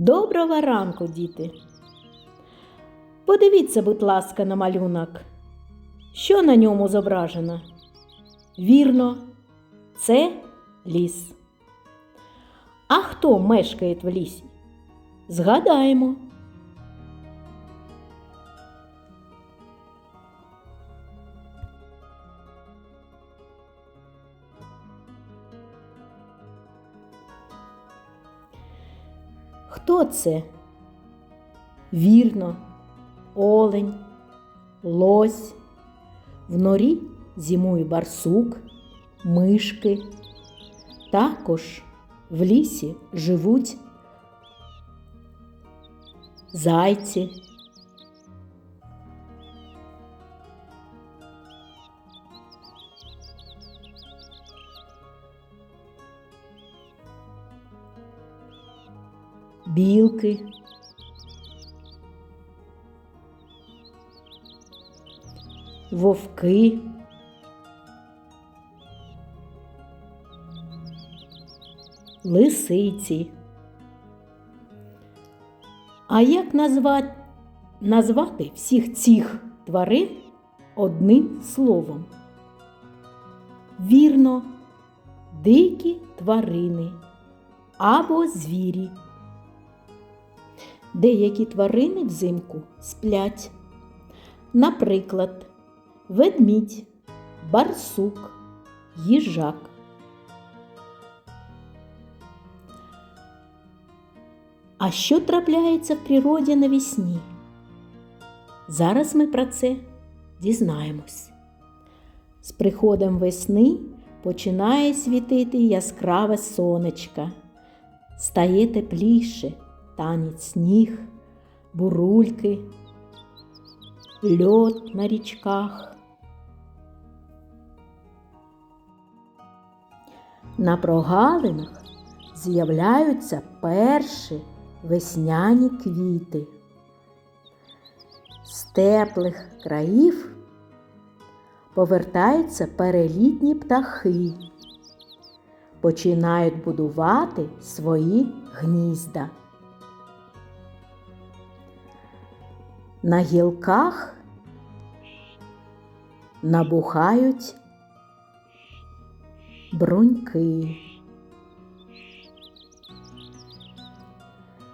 Доброго ранку, діти. Подивіться, будь ласка, на малюнок. Що на ньому зображено? Вірно, це ліс. А хто мешкає в лісі? Згадаємо. Хто це? Вірно, олень, лось. В норі зимує барсук, мишки. Також в лісі живуть зайці. Білки. Вовки. Лисиці. А як назвати, назвати всіх цих тварин одним словом? Вірно, дикі тварини або звірі. Деякі тварини взимку сплять. Наприклад, ведмідь, барсук, їжак. А що трапляється в природі навесні? Зараз ми про це дізнаємось. З приходом весни починає світити яскраве сонечко, стає тепліше танець сніг, бурульки, льод на річках. На прогалинах з'являються перші весняні квіти. З теплих країв повертаються перелітні птахи, починають будувати свої гнізда. На гілках набухають бруньки.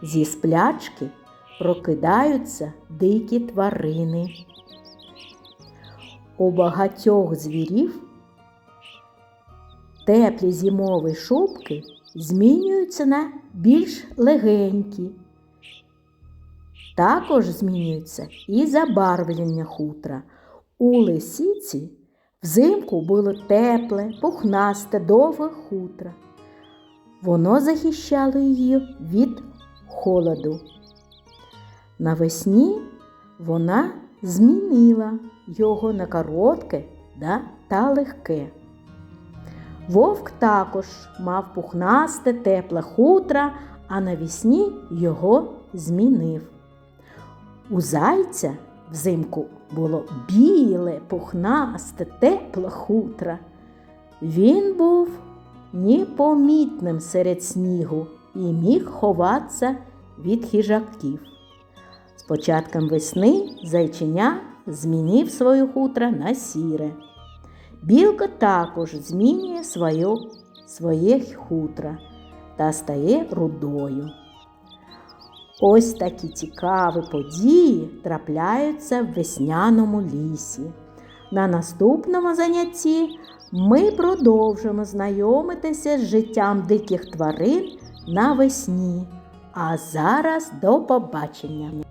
Зі сплячки прокидаються дикі тварини. У багатьох звірів теплі зимові шубки змінюються на більш легенькі. Також змінюється і забарвлення хутра. У лисиці взимку було тепле, пухнасте, довге хутро. Воно захищало її від холоду. Навесні вона змінила його на коротке та легке. Вовк також мав пухнасте, тепле хутро, а навесні його змінив. У зайця взимку було біле, пухнасте, тепле хутро. Він був непомітним серед снігу і міг ховатися від хижаків. З початком весни зайчиня змінив своє хутро на сіре. Білка також змінює своє, своє хутро та стає рудою. Ось такі цікаві події трапляються в весняному лісі. На наступному занятті ми продовжимо знайомитися з життям диких тварин навесні. А зараз до побачення!